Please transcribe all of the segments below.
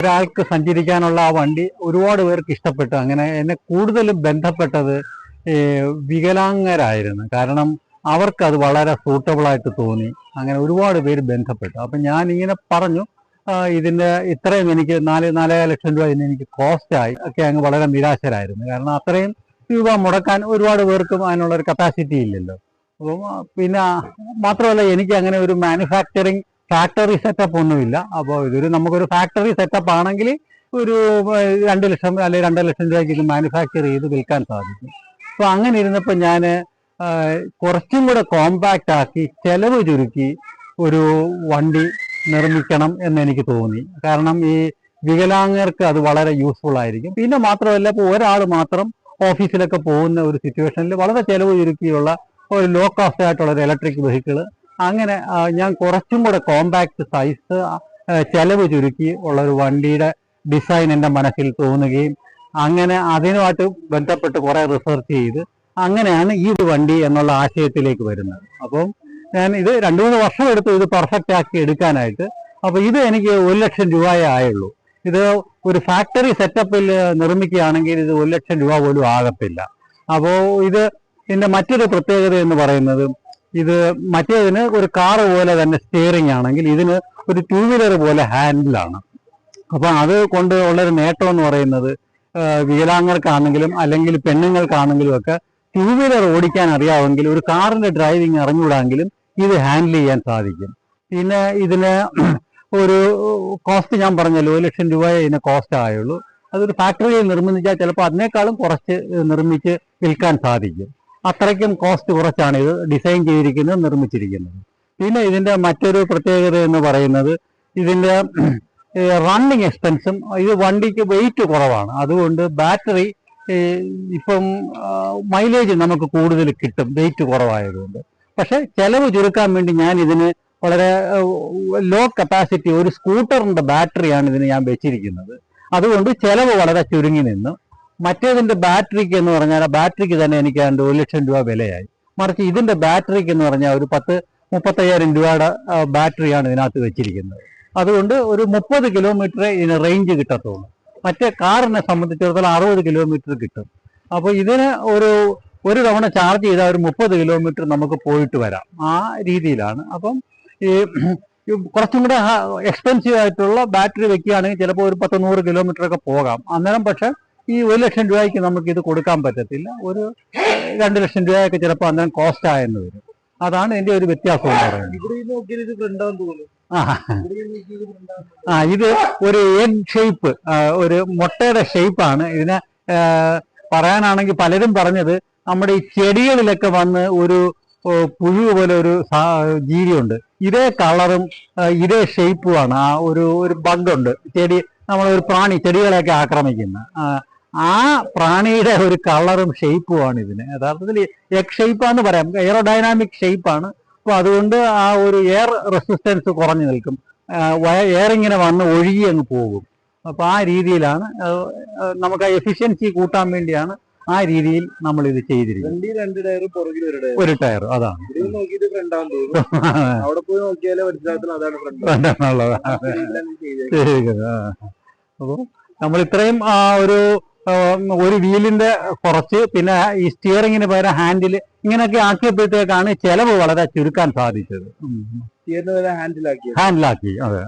ഒരാൾക്ക് സഞ്ചരിക്കാനുള്ള ആ വണ്ടി ഒരുപാട് പേർക്ക് ഇഷ്ടപ്പെട്ടു. അങ്ങനെ എന്നെ കൂടുതലും ബന്ധപ്പെട്ടത് വികലാംഗരായിരുന്നു. കാരണം അവർക്ക് അത് വളരെ സൂട്ടബിൾ ആയിട്ട് തോന്നി. അങ്ങനെ ഒരുപാട് പേര് ബന്ധപ്പെട്ടു. അപ്പം ഞാൻ ഇങ്ങനെ പറഞ്ഞു ഇതിന്റെ ഇത്രയും എനിക്ക് നാല് നാലേകാൽ ലക്ഷം രൂപ ഇതിന് എനിക്ക് കോസ്റ്റായി ഒക്കെ അങ്ങ് വളരെ നിരാശരായിരുന്നു. കാരണം അത്രയും രൂപ മുടക്കാൻ ഒരുപാട് പേർക്കും അതിനുള്ള ഒരു കപ്പാസിറ്റി ഇല്ലല്ലോ. അപ്പം പിന്നെ മാത്രമല്ല എനിക്ക് അങ്ങനെ ഒരു മാനുഫാക്ചറിങ് ഫാക്ടറി സെറ്റപ്പ് ഒന്നുമില്ല. അപ്പോൾ ഇതൊരു നമുക്കൊരു ഫാക്ടറി സെറ്റപ്പ് ആണെങ്കിൽ ഒരു രണ്ട് ലക്ഷം അല്ലെങ്കിൽ രണ്ടര ലക്ഷം രൂപയ്ക്ക് ഇത് മാനുഫാക്ചർ ചെയ്ത് വിൽക്കാൻ സാധിക്കും. അപ്പോൾ അങ്ങനെ ഇരുന്നപ്പോൾ ഞാൻ കുറച്ചും കൂടെ കോമ്പാക്റ്റ് ആക്കി ചെലവ് ചുരുക്കി ഒരു വണ്ടി നിർമ്മിക്കണം എന്ന് എനിക്ക് തോന്നി. കാരണം ഈ വികലാംഗർക്ക് അത് വളരെ യൂസ്ഫുൾ ആയിരിക്കും. പിന്നെ മാത്രമല്ല ഇപ്പോൾ ഒരാൾ മാത്രം ഓഫീസിലൊക്കെ പോകുന്ന ഒരു സിറ്റുവേഷനിൽ വളരെ ചെലവ് ചുരുക്കിയുള്ള ഒരു ലോ കോസ്റ്റ് ആയിട്ടുള്ള ഒരു ഇലക്ട്രിക് വെഹിക്കിൾ അങ്ങനെ ഞാൻ കുറച്ചും കൂടെ കോമ്പാക്ട് സൈസ് ചെലവ് ചുരുക്കി ഉള്ള ഒരു വണ്ടിയുടെ ഡിസൈൻ എന്റെ മനസ്സിൽ തോന്നുകയും അങ്ങനെ അതിനുമായിട്ട് ബന്ധപ്പെട്ട് കുറേ റിസർച്ച് ചെയ്ത് അങ്ങനെയാണ് ഈ വണ്ടി എന്നുള്ള ആശയത്തിലേക്ക് വരുന്നത്. അപ്പം ഞാൻ ഇത് രണ്ടു മൂന്ന് വർഷം എടുത്തു ഇത് പെർഫെക്റ്റ് ആക്കി എടുക്കാനായിട്ട്. അപ്പോൾ ഇത് എനിക്ക് ഒരു ലക്ഷം രൂപയേ ആയുള്ളൂ. ഇത് ഒരു ഫാക്ടറി സെറ്റപ്പിൽ നിർമ്മിക്കുകയാണെങ്കിൽ ഇത് ഒരു ലക്ഷം രൂപ പോലും ആകത്തില്ല. അപ്പോൾ ഇത് ഇതിന്റെ മറ്റൊരു പ്രത്യേകത എന്ന് പറയുന്നത് ഇത് മറ്റേതിന് ഒരു കാറ് പോലെ തന്നെ സ്റ്റിയറിംഗ് ആണെങ്കിൽ ഇതിന് ഒരു ടൂ വീലർ പോലെ ഹാൻഡിലാണ് അപ്പൊ അത് കൊണ്ട് ഉള്ളൊരു നേട്ടം എന്ന് പറയുന്നത് വികലാംഗർക്കാണെങ്കിലും അല്ലെങ്കിൽ പെണ്ണുങ്ങൾക്കാണെങ്കിലും ഒക്കെ ടൂ വീലർ ഓടിക്കാൻ അറിയാമെങ്കിൽ ഒരു കാറിന്റെ ഡ്രൈവിംഗ് അറിഞ്ഞുകൂടാമെങ്കിലും ഇത് ഹാൻഡിൽ ചെയ്യാൻ സാധിക്കും. പിന്നെ ഇതിന് ഒരു കോസ്റ്റ് ഞാൻ പറഞ്ഞല്ലോ ഒരു ലക്ഷം രൂപ ഇതിന് കോസ്റ്റ് ആയുള്ളൂ. അതൊരു ഫാക്ടറിയിൽ നിർമ്മിച്ചാൽ ചിലപ്പോൾ അതിനേക്കാളും കുറച്ച് നിർമ്മിച്ച് വിൽക്കാൻ സാധിക്കും. അത്രയ്ക്കും കോസ്റ്റ് കുറച്ചാണ് ഇത് ഡിസൈൻ ചെയ്തിരിക്കുന്നത് നിർമ്മിച്ചിരിക്കുന്നത്. പിന്നെ ഇതിന്റെ മറ്റൊരു പ്രത്യേകത എന്ന് പറയുന്നത് ഇതിന്റെ റണ്ണിങ് എക്സ്പെൻസും ഇത് വണ്ടിക്ക് വെയിറ്റ് കുറവാണ്. അതുകൊണ്ട് ബാറ്ററി ഇപ്പം മൈലേജ് നമുക്ക് കൂടുതൽ കിട്ടും വെയിറ്റ് കുറവായതുകൊണ്ട്. പക്ഷെ ചെലവ് ചുരുക്കാൻ വേണ്ടി ഞാൻ ഇതിന് വളരെ ലോ കപ്പാസിറ്റി ഒരു സ്കൂട്ടറിന്റെ ബാറ്ററിയാണ് ഇതിന് ഞാൻ വെച്ചിരിക്കുന്നത്. അതുകൊണ്ട് ചെലവ് വളരെ ചുരുങ്ങി നിന്നു. മറ്റേതിന്റെ ബാറ്ററിക്ക് എന്ന് പറഞ്ഞാൽ ആ ബാറ്ററിക്ക് തന്നെ എനിക്ക് ഏതാണ്ട് ഒരു ലക്ഷം രൂപ വിലയായി. മറിച്ച് ഇതിന്റെ ബാറ്ററിക്ക് എന്ന് പറഞ്ഞാൽ ഒരു പത്ത് മുപ്പത്തയ്യായിരം രൂപയുടെ ബാറ്ററിയാണ് ഇതിനകത്ത് വെച്ചിരിക്കുന്നത്. അതുകൊണ്ട് ഒരു മുപ്പത് കിലോമീറ്റർ ഇതിന് റേഞ്ച് കിട്ടത്തുള്ളൂ. മറ്റേ കാറിനെ സംബന്ധിച്ചിടത്തോളം അറുപത് കിലോമീറ്റർ കിട്ടും. അപ്പോൾ ഇതിന് ഒരു ഒരു തവണ ചാർജ് ചെയ്താൽ ഒരു മുപ്പത് കിലോമീറ്റർ നമുക്ക് പോയിട്ട് വരാം. ആ രീതിയിലാണ്. അപ്പം ഈ കുറച്ചും കൂടെ എക്സ്പെൻസീവ് ആയിട്ടുള്ള ബാറ്ററി വെക്കുകയാണെങ്കിൽ ചിലപ്പോൾ ഒരു പത്ത് നൂറ് കിലോമീറ്റർ ഒക്കെ പോകാം. അന്നേരം പക്ഷെ ഈ ഒരു ലക്ഷം രൂപയ്ക്ക് നമുക്ക് ഇത് കൊടുക്കാൻ പറ്റത്തില്ല. ഒരു രണ്ട് ലക്ഷം രൂപയൊക്കെ ചിലപ്പോൾ അന്നേരം കോസ്റ്റ് ആയെന്ന് വരും. അതാണ് ഇതിന്റെ ഒരു വ്യത്യാസം എന്ന് പറയുന്നത്. ആ. ഇത് ആ ഇത് ഒരു എഗ് ഷേപ്പ് ഒരു മുട്ടയുടെ ഷേപ്പാണ് ഇതിനെ പറയാനാണെങ്കിൽ പലരും പറഞ്ഞത് നമ്മുടെ ഈ ചെടികളിലൊക്കെ വന്ന് ഒരു പുഴു പോലെ ഒരു ജീവിയുണ്ട്. ഇതേ കളറും ഇതേ ഷേപ്പുമാണ് ആ ഒരു ഒരു ബഗ് ബഗുണ്ട് ചെടി നമ്മളൊരു പ്രാണി ചെടികളെയൊക്കെ ആക്രമിക്കുന്ന ആ, പ്രാണിയുടെ ഒരു കളറും ഷേപ്പുമാണ് ഇതിന്. യഥാർത്ഥത്തിൽ എഗ് ഷേപ്പാന്ന് പറയാം. എയറോഡൈനാമിക് ഷേപ്പാണ് അപ്പൊ അതുകൊണ്ട് ആ ഒരു എയർ റെസിസ്റ്റൻസ് കുറഞ്ഞു നിൽക്കും. എയർ ഇങ്ങനെ വന്ന് ഒഴുകി അങ്ങ് പോകും. അപ്പൊ ആ രീതിയിലാണ് നമുക്ക് ആ എഫിഷ്യൻസി കൂട്ടാൻ വേണ്ടിയാണ് ആ രീതിയിൽ നമ്മൾ ഇത് ചെയ്തിരിക്കുന്നത് രണ്ട് ടയർ പുറകിൽ ഒരു ടയർ. ഒരു ടയർ അതാണ്. നോക്കിയിട്ട് ഫ്രണ്ടാന്ന് തോന്നുന്നു. അവിടെ പോയി നോക്കിയാലേ അതാണ് ഫ്രണ്ട് എന്നുള്ളത് ചെയ്തിരിക്കുന്നത്. ആ. അപ്പൊ നമ്മൾ ഇത്രയും ആ, ഒരു ഒരു വീലിന്റെ കുറച്ച് പിന്നെ ഈ സ്റ്റിയറിങ്ങിന് പകരം ഹാൻഡിൽ ഇങ്ങനെയൊക്കെ ആക്കിയപ്പോഴത്തേക്കാണ് ചെലവ് വളരെ ചുരുക്കാൻ സാധിച്ചത്. ഹാൻഡിലാക്കിയത് ഹാൻഡിലാക്കി അതെ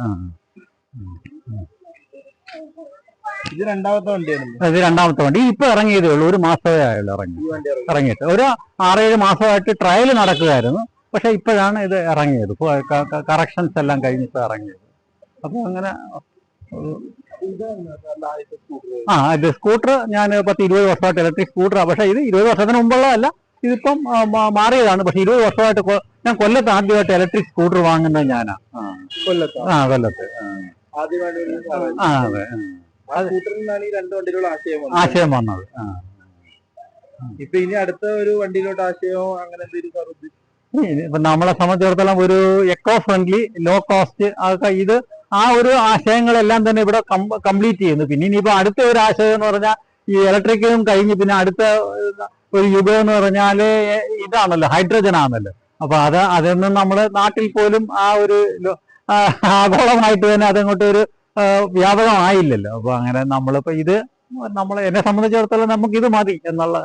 ഇത് രണ്ടാമത്തെ വണ്ടിയാണ് ഇത് രണ്ടാമത്തെ വണ്ടി. ഇപ്പൊ ഇറങ്ങിയതേ ഉള്ളൂ ഒരു മാസമേ ആയുള്ളൂ ഇറങ്ങി. ഇറങ്ങിയിട്ട്. ഒരു ആറേഴ് മാസമായിട്ട് ട്രയൽ നടക്കുകയായിരുന്നു പക്ഷെ ഇപ്പോഴാണ് ഇത് ഇറങ്ങിയത്. കറക്ഷൻസ് എല്ലാം കഴിഞ്ഞിട്ട് ഇറങ്ങിയത്. അപ്പൊ അങ്ങനെ ആ ഇത് സ്കൂട്ടർ ഞാൻ പത്ത് ഇരുപത് വർഷമായിട്ട് ഇലക്ട്രിക് സ്കൂട്ടറാണ് പക്ഷേ ഇത് ഇരുപത് വർഷത്തിന് മുമ്പുള്ളതല്ല ഇതിപ്പം മാറിയതാണ്. പക്ഷെ ഇരുപത് വർഷമായിട്ട് ഞാൻ കൊല്ലത്ത് ആദ്യമായിട്ട് ഇലക്ട്രിക് സ്കൂട്ടർ വാങ്ങുന്നത് ഞാനാ. കൊല്ലത്ത്? ആ കൊല്ലത്ത്. ആ. അതെ. ആശയം വന്നത്. ഇപ്പൊ ഇനി അടുത്ത ഒരു വണ്ടിയിലോട്ട് ആശയമോ അങ്ങനെ എന്തെങ്കിലും ഇപ്പൊ നമ്മളെ സംബന്ധിച്ചിടത്തോളം ഒരു എക്കോ ഫ്രണ്ട്ലി ലോ കോസ്റ്റ് അതൊക്കെ ഇത് ആ ഒരു ആശയങ്ങളെല്ലാം തന്നെ ഇവിടെ കംപ്ലീറ്റ് ചെയ്യുന്നു. പിന്നെ ഇനിയിപ്പോ അടുത്ത ഒരു ആശയം എന്ന് പറഞ്ഞാൽ ഈ ഇലക്ട്രിക്കും കഴിഞ്ഞ് പിന്നെ അടുത്ത ഒരു യുഗം എന്ന് പറഞ്ഞാൽ ഇതാണല്ലോ ഹൈഡ്രജൻ ആണല്ലോ. അപ്പൊ അത് അതൊന്നും നമ്മൾ നാട്ടിൽ പോലും ആ ഒരു ആഗോളമായിട്ട് തന്നെ അതങ്ങോട്ട് ഒരു വ്യാപകമായില്ലല്ലോ. അപ്പൊ അങ്ങനെ നമ്മളിപ്പോ ഇത് നമ്മൾ എന്നെ സംബന്ധിച്ചിടത്തോളം നമുക്ക് ഇത് മതി എന്നുള്ള